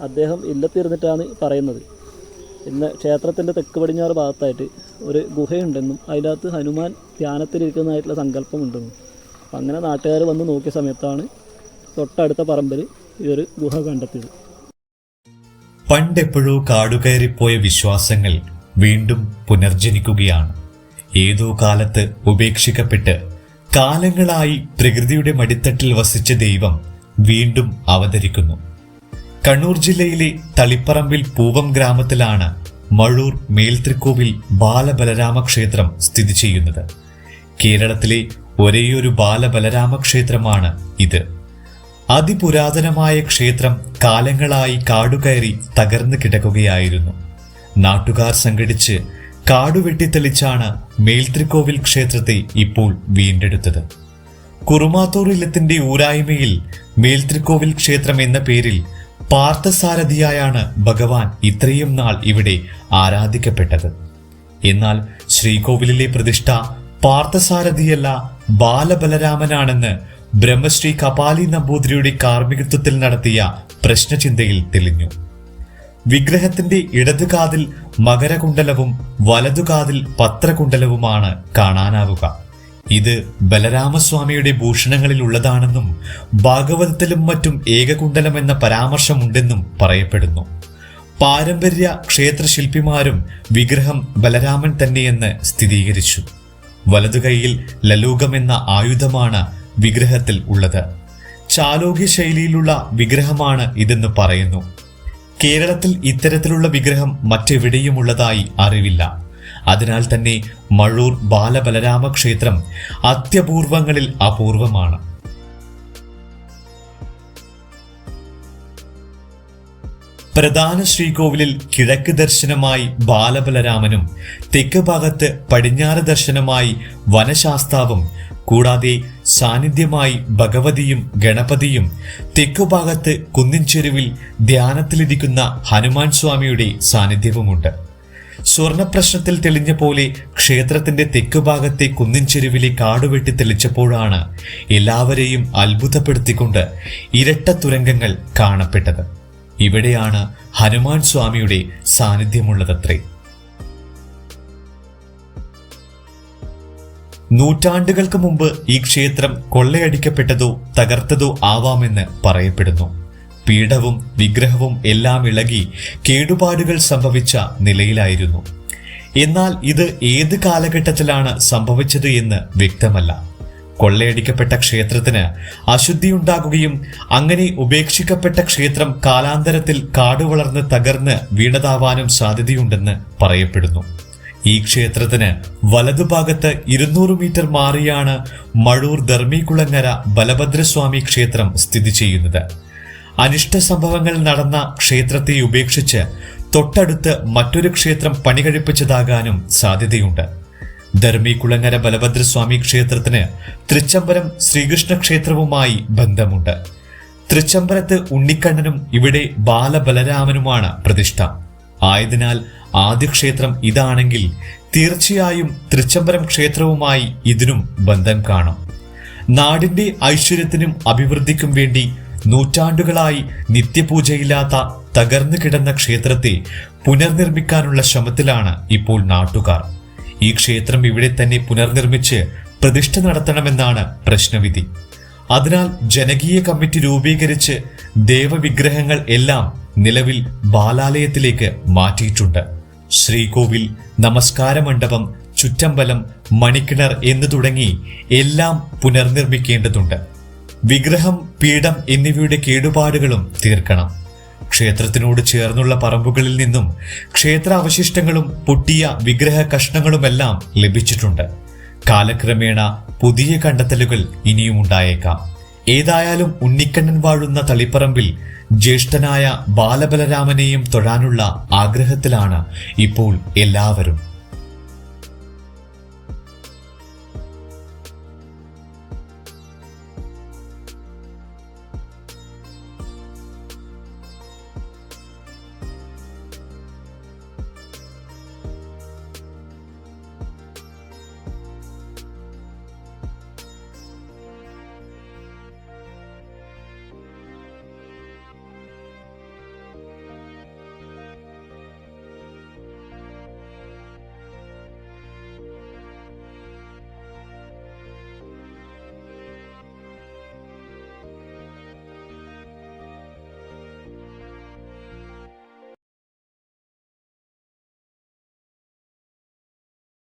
അദ്ദേഹം ഇല്ലത്തിരുന്നിട്ടാണ് പറയുന്നത്. ഇന്ന് ക്ഷേത്രത്തിന്റെ തെക്ക് പടിഞ്ഞാറ് ഭാഗത്തായിട്ട് ഒരു ഗുഹയുണ്ടെന്നും അതിനകത്ത് ഹനുമാൻ ധ്യാനത്തിലിരിക്കുന്നതായിട്ടുള്ള സങ്കല്പമുണ്ടെന്നും. അപ്പം അങ്ങനെ നാട്ടുകാർ വന്ന് നോക്കിയ സമയത്താണ് തൊട്ടടുത്ത പറമ്പിൽ ഈ ഒരു ഗുഹ കണ്ടെത്തിയത്. പണ്ടെപ്പോഴോ കാടുകയറിപ്പോയ വിശ്വാസങ്ങൾ വീണ്ടും പുനർജനിക്കുകയാണ്. ഏതോ കാലത്ത് ഉപേക്ഷിക്കപ്പെട്ട് കാലങ്ങളായി പ്രകൃതിയുടെ മടിത്തട്ടിൽ വസിച്ച ദൈവം വീണ്ടും അവതരിക്കുന്നു. കണ്ണൂർ ജില്ലയിലെ തളിപ്പറമ്പിൽ പൂവം ഗ്രാമത്തിലാണ് മഴൂർ മേൽത്രിക്കോവിൽ ബാലബലരാമ ക്ഷേത്രം സ്ഥിതി ചെയ്യുന്നത്. കേരളത്തിലെ ഒരേയൊരു ബാലബലരാമ ക്ഷേത്രമാണ് ഇത്. അതിപുരാതനമായ ക്ഷേത്രം കാലങ്ങളായി കാടുകയറി തകർന്നു കിടക്കുകയായിരുന്നു. നാട്ടുകാർ സംഘടിച്ച് കാടുവെട്ടിത്തെളിച്ചാണ് മേൽത്രിക്കോവിൽ ക്ഷേത്രത്തെ ഇപ്പോൾ വീണ്ടെടുത്തത്. കുറുമാത്തൂർ ഇല്ലത്തിന്റെ ഊരായ്മയിൽ മേൽത്രിക്കോവിൽ ക്ഷേത്രം എന്ന പേരിൽ പാർത്ഥസാരഥിയായാണ് ഭഗവാൻ ഇത്രയും നാൾ ഇവിടെ ആരാധിക്കപ്പെട്ടത്. എന്നാൽ ശ്രീകോവിലിലെ പ്രതിഷ്ഠ പാർത്ഥസാരഥിയല്ല ബാലബലരാമനാണെന്ന് ബ്രഹ്മശ്രീ കപാലി നമ്പൂതിരിയുടെ കാർമ്മികത്വത്തിൽ നടത്തിയ പ്രശ്നചിന്തയിൽ തെളിഞ്ഞു. വിഗ്രഹത്തിന്റെ ഇടതുകാതിൽ മകരകുണ്ടലവും വലതുകാതിൽ പത്രകുണ്ടലവുമാണ് കാണാനാവുക. ഇത് ബലരാമസ്വാമിയുടെ ഭൂഷണങ്ങളിൽ ഉള്ളതാണെന്നും ഭാഗവതത്തിലും മറ്റും ഏകകുണ്ടലം എന്ന പരാമർശമുണ്ടെന്നും പറയപ്പെടുന്നു. പാരമ്പര്യ ക്ഷേത്രശില്പിമാരും വിഗ്രഹം ബലരാമൻ തന്നെയെന്ന് സ്ഥിരീകരിച്ചു. വലതുകൈയിൽ ലലൂകം എന്ന ആയുധമാണ് വിഗ്രഹത്തിൽ ഉള്ളത്. ചാലോക്യ ശൈലിയിലുള്ള വിഗ്രഹമാണ് ഇതെന്ന് പറയുന്നു. കേരളത്തിൽ ഇത്തരത്തിലുള്ള വിഗ്രഹം മറ്റെവിടെയുമുള്ളതായി അറിവില്ല. അതിനാൽ തന്നെ മഴൂർ ബാലബലരാമ ക്ഷേത്രം അത്യപൂർവങ്ങളിൽ അപൂർവമാണ്. പ്രധാന ശ്രീകോവിലിൽ കിഴക്ക് ദർശനമായി ബാലബലരാമനും തെക്ക് ഭാഗത്ത് പടിഞ്ഞാറ് ദർശനമായി വനശാസ്താവും കൂടാതെ സാന്നിധ്യമായി ഭഗവതിയും ഗണപതിയും തെക്കുഭാഗത്ത് കുന്നിൻ ചെരുവിൽ ധ്യാനത്തിലിരിക്കുന്ന ഹനുമാൻ സ്വാമിയുടെ സാന്നിധ്യവുമുണ്ട്. സ്വർണപ്രശ്നത്തിൽ തെളിഞ്ഞ പോലെ ക്ഷേത്രത്തിന്റെ തെക്കുഭാഗത്തെ കുന്നിൻ ചെരുവിലെ കാടുവെട്ടി തെളിച്ചപ്പോഴാണ് എല്ലാവരെയും അത്ഭുതപ്പെടുത്തിക്കൊണ്ട് ഇരട്ട തുരങ്കങ്ങൾ കാണപ്പെട്ടത്. ഇവിടെയാണ് ഹനുമാൻ സ്വാമിയുടെ സാന്നിധ്യമുള്ളതത്രേ. നൂറ്റാണ്ടുകൾക്ക് മുമ്പ് ഈ ക്ഷേത്രം കൊള്ളയടിക്കപ്പെട്ടതോ തകർത്തതോ ആവാമെന്ന് പറയപ്പെടുന്നു. പീഠവും വിഗ്രഹവും എല്ലാം ഇളകി കേടുപാടുകൾ സംഭവിച്ച നിലയിലായിരുന്നു. എന്നാൽ ഇത് ഏത് കാലഘട്ടത്തിലാണ് സംഭവിച്ചത് എന്ന് വ്യക്തമല്ല. കൊള്ളയടിക്കപ്പെട്ട ക്ഷേത്രത്തിന് അശുദ്ധിയുണ്ടാകുകയും അങ്ങനെ ഉപേക്ഷിക്കപ്പെട്ട ക്ഷേത്രം കാലാന്തരത്തിൽ കാടുവളർന്ന് തകർന്ന് വീണതാവാനും സാധ്യതയുണ്ടെന്ന് പറയപ്പെടുന്നു. ഈ ക്ഷേത്രത്തിന് വലതുഭാഗത്ത് ഇരുന്നൂറ് മീറ്റർ മാറിയാണ് മഴൂർ ധർമ്മികുളങ്ങര ബലഭദ്രസ്വാമി ക്ഷേത്രം സ്ഥിതി ചെയ്യുന്നത്. അനിഷ്ട സംഭവങ്ങൾ നടന്ന ക്ഷേത്രത്തെ ഉപേക്ഷിച്ച് തൊട്ടടുത്ത് മറ്റൊരു ക്ഷേത്രം പണികഴിപ്പിച്ചതാകാനും സാധ്യതയുണ്ട്. ധർമ്മികുളങ്ങര ബലഭദ്രസ്വാമി ക്ഷേത്രത്തിന് തൃച്ചംബരം ശ്രീകൃഷ്ണ ക്ഷേത്രവുമായി ബന്ധമുണ്ട്. തൃച്ചംബരത്ത് ഉണ്ണിക്കണ്ണനും ഇവിടെ ബാലബലരാമനുമാണ് പ്രതിഷ്ഠ. ആയതിനാൽ ആദ്യ ക്ഷേത്രം ഇതാണെങ്കിൽ തീർച്ചയായും തൃച്ചംബരം ക്ഷേത്രവുമായി ഇതിനും ബന്ധം കാണും. നാടിന്റെ ഐശ്വര്യത്തിനും അഭിവൃദ്ധിക്കും വേണ്ടി നൂറ്റാണ്ടുകളായി നിത്യപൂജയില്ലാത്ത തകർന്നു കിടന്ന ക്ഷേത്രത്തെ പുനർനിർമ്മിക്കാനുള്ള ശ്രമത്തിലാണ് ഇപ്പോൾ നാട്ടുകാർ. ഈ ക്ഷേത്രം ഇവിടെ തന്നെ പുനർനിർമ്മിച്ച് പ്രതിഷ്ഠ നടത്തണമെന്നാണ് പ്രശ്നവിധി. അതിനാൽ ജനകീയ കമ്മിറ്റി രൂപീകരിച്ച് ദേവവിഗ്രഹങ്ങൾ എല്ലാം നിലവിൽ ബാലാലയത്തിലേക്ക് മാറ്റിയിട്ടുണ്ട്. ശ്രീകോവിൽ നമസ്കാര മണ്ഡപം ചുറ്റമ്പലം മണിക്കിണർ എന്നു തുടങ്ങി എല്ലാം പുനർനിർമ്മിക്കേണ്ടതുണ്ട്. വിഗ്രഹം പീഠം എന്നിവയുടെ കേടുപാടുകളും തീർക്കണം. ക്ഷേത്രത്തിനോട് ചേർന്നുള്ള പറമ്പുകളിൽ നിന്നും ക്ഷേത്ര അവശിഷ്ടങ്ങളും പൊട്ടിയ വിഗ്രഹ കഷ്ണങ്ങളുമെല്ലാം ലഭിച്ചിട്ടുണ്ട്. കാലക്രമേണ പുതിയ കണ്ടെത്തലുകൾ ഇനിയും ഉണ്ടായേക്കാം. ഏതായാലും ഉണ്ണിക്കണ്ണൻ വാഴുന്ന തളിപ്പറമ്പിൽ ജ്യേഷ്ഠനായ ബാലബലരാമനെയും തൊഴാനുള്ള ആഗ്രഹത്തിലാണ് ഇപ്പോൾ എല്ലാവരും.